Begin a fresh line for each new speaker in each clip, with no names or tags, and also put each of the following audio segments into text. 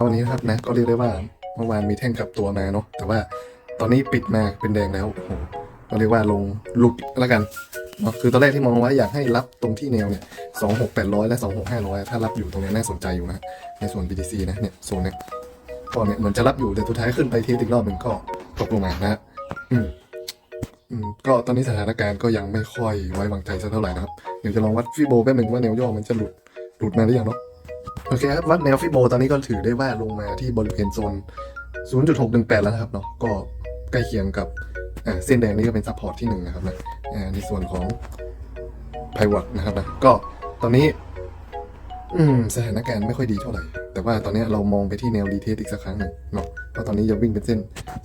ตอนนี้นะครับนะก็เรียกได้ว่าเมื่อวานมีแท่งกลับตัวมาเนาะแต่ว่าตอนนี้ปิดมาเป็นแดงแล้วโอ้โหก็เรียกว่าลงลุกแล้วกันเนาะคือตอนแรกที่มองไว้อยากให้รับตรงที่แนวเนี่ยสองหกแปดร้อยและสองหกห้าร้อยถ้ารับอยู่ตรงนี้น่าสนใจอยู่นะในส่วน BTC นะเนี่ยโซนเนี้ยก็เนี่ยเหมือนจะรับอยู่แต่สุดท้ายขึ้นไปเทสอีกรอบหนึ่งก็ตกลงมานะฮะอืมอืมก็ตอนนี้สถานการณ์ก็ยังไม่ค่อยไว้วางใจสักเท่าไหร่นะครับ เดี๋ยวจะลองวัดฟิโบแป๊บหนึ่งว่าแนวย่อมันจะหลุดหลุดมาหรือยังเนาะ โอเคครับวัดแนวฟิโบตอนนี้ก็ถือได้ว่าลงมาที่บริเวณโซน 0.618 แล้วนะครับเนาะก็ใกล้เคียงกับเส้นแดงนี้ก็เป็นซัพพอร์ตที่หนึ่งนะครับนะในส่วนของไพวอตนะครับนะก็ตอนนี้ อืมสถานการณ์ไม่ค่อยดีเท่าไหร่ แต่ว่าตอนนี้เรามองไปที่แนวรีเทสอีกสักครั้งหนึ่งเนาะเพราะตอนนี้ยังวิ่งเป็นเส้น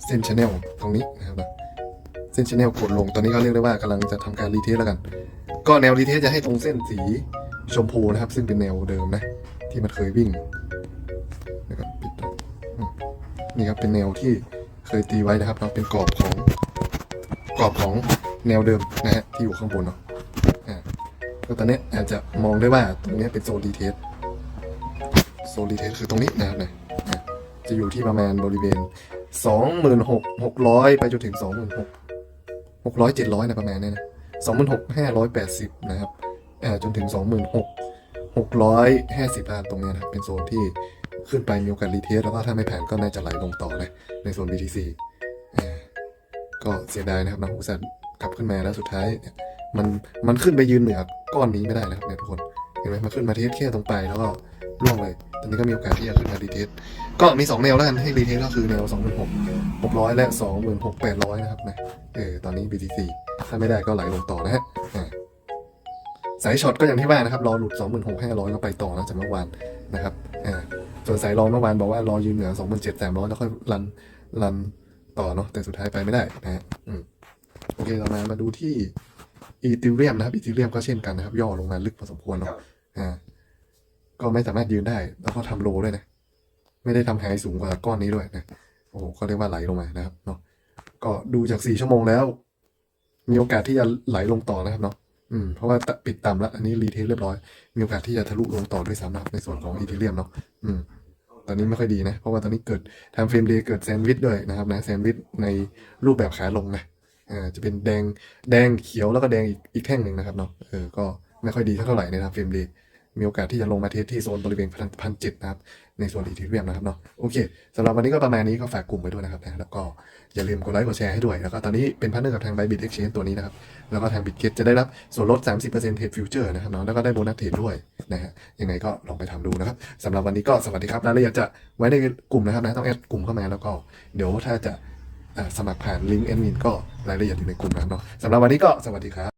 เส้นชแนลตรงนี้นะครับนะเส้นชแนลกดลงตอนนี้ก็เรียกได้ว่ากำลังจะทำการรีเทสแล้วกัน ก็แนวรีเทสจะให้ตรงเส้นสีชมพูนะครับ ซึ่งเป็นแนวเดิมนะ ที่มันเคยวิ่งนะครับปิดด้วนี่ครับเป็นแนวที่เคยตีไว้นะครับเนาะเป็นกรอบของกรอบของแนวเดิมนะฮะที่อยู่ข้างบนเนาะอ่าก็ตอนนี้อาจจะมองได้ว่าตรงนี้เป็นโซนดีเทสโซนดีเทสคือตรงนี้นะครับเนี่ยอะจะอยู่ที่ประมาณบริเวณสองหมื่นหกหกร้อยไปจนถึงสองหมื่นหกหกร้อยเจ็ดร้อยนะประมาณเนี้ยนะสองหมื่นหกห้าร้อยแปดสิบนะครับอ่าจนถึงส องหกร้อยห้าสิบล้านตรงนี้นะครับเป็นโซนที่ขึ้นไปมีโอกาสรีเทสแล้วก็ถ้าไม่แผ่นก็น่าจะไหลลงต่อเลยในโซน BTC ก็เสียดายนะครับนะอุตส่าห์กลับขึ้นมาแล้วสุดท้ายเนี่ยมันมันขึ้นไปยืนเหนือก้อนนี้ไม่ได้นะครับเนี่ยทุกคนเห็นไหมมันขึ้นมาเทสแค่ตรงไปแล้วก็ล่วงเลยตอนนี้ก็มีโอกาสที่จะขึ้นมารีเทสก็มีสองแนวแล้วกันให้รีเทสก็คือแนวสองหมื่นหกหกร้อยและสองหมื่นหกแปดร้อยนะครับนะเออตอนนี้ BTC ถ้าไม่ได้ก็ไหลลงต่อนะฮะ สายช็อตก็อย่างที่ว่านะครับรอหลุด 26,500แล้วไปต่อนะจากเมื่อวานนะครับอ่าส่วนสายรองเมื่อวานบอกว่ารอยืนเหนือ27,300 แล้วค่อยรันรันต่อเนาะแต่สุดท้ายไปไม่ได้นะฮะอืมโอเคเรามามาดูที่อีทิเรียมนะครับอีทิเรียมก็เช่นกันนะครับ ย่อลงมาลึกพอสมควรเนาะอ่าก็ไม่สามารถยืนได้ แล้วก็ทำโลด้วยนะ ไม่ได้ทำไฮสูงกว่าก้อนนี้ด้วยนะโอ้โหเขาเรียกว่าไหลลงมานะครับเนาะก็ดูจากสี่ชั่วโมงแล้ว มีโอกาสที่จะไหลลงต่อนะครับเนาะ อืมเพราะว่าปิดต่ำแล้ว อันนี้รีเทสเรียบร้อย มีโอกาสที่จะทะลุลงต่อด้วยซ้ำนะครับในส่วนของอีเทเรียมเนาะอืมตอนนี้ไม่ค่อยดีนะ เพราะว่าตอนนี้เกิดทำเฟรมเดย์เกิดแซนด์วิชด้วยนะครับนะแซนด์วิชในรูปแบบขาลงนะอ่าจะเป็นแดงแดงเขียวแล้วก็แดงอีกอีกแท่งหนึ่งนะครับเนาะเออก็ไม่ค่อยดีเท่าไหร่ในทำเฟรมเดย์ มีโอกาสที่จะลงมาเทสที่โซนบริเวณพันพันเจ็ดนะครับ ในส่วนอีเทเรียมนะครับเนาะโอเคสำหรับวันนี้ก็ประมาณนี้ก็ฝากกลุ่มไว้ด้วยนะครับนะแล้วก็อย่าลืมกดไลค์กดแชร์ให้ด้วย แล้วก็ตอนนี้เป็นพาร์เนอร์กับทาง Bybit Exchange ตัวนี้นะครับ แล้วก็ทาง Bitget จะได้รับส่วนลด 30%เทรดฟิวเจอร์นะครับเนาะแล้วก็ได้โบนัสเทรดด้วยนะฮะยังไงก็ลองไปทำดูนะครับสำหรับวันนี้ก็สวัสดีครับรายละเอียดจะไว้ในกลุ่มนะครับนะต้องแอดกลุ่มเข้ามาแล้วก็เดี๋ยวถ้าจะสมัครผ่านลิงก์แอดมินก็รายละเอียดอยู่ในกลุ่มนะครับเนาะสำหรับวันนี้ก็สวัสดีครับ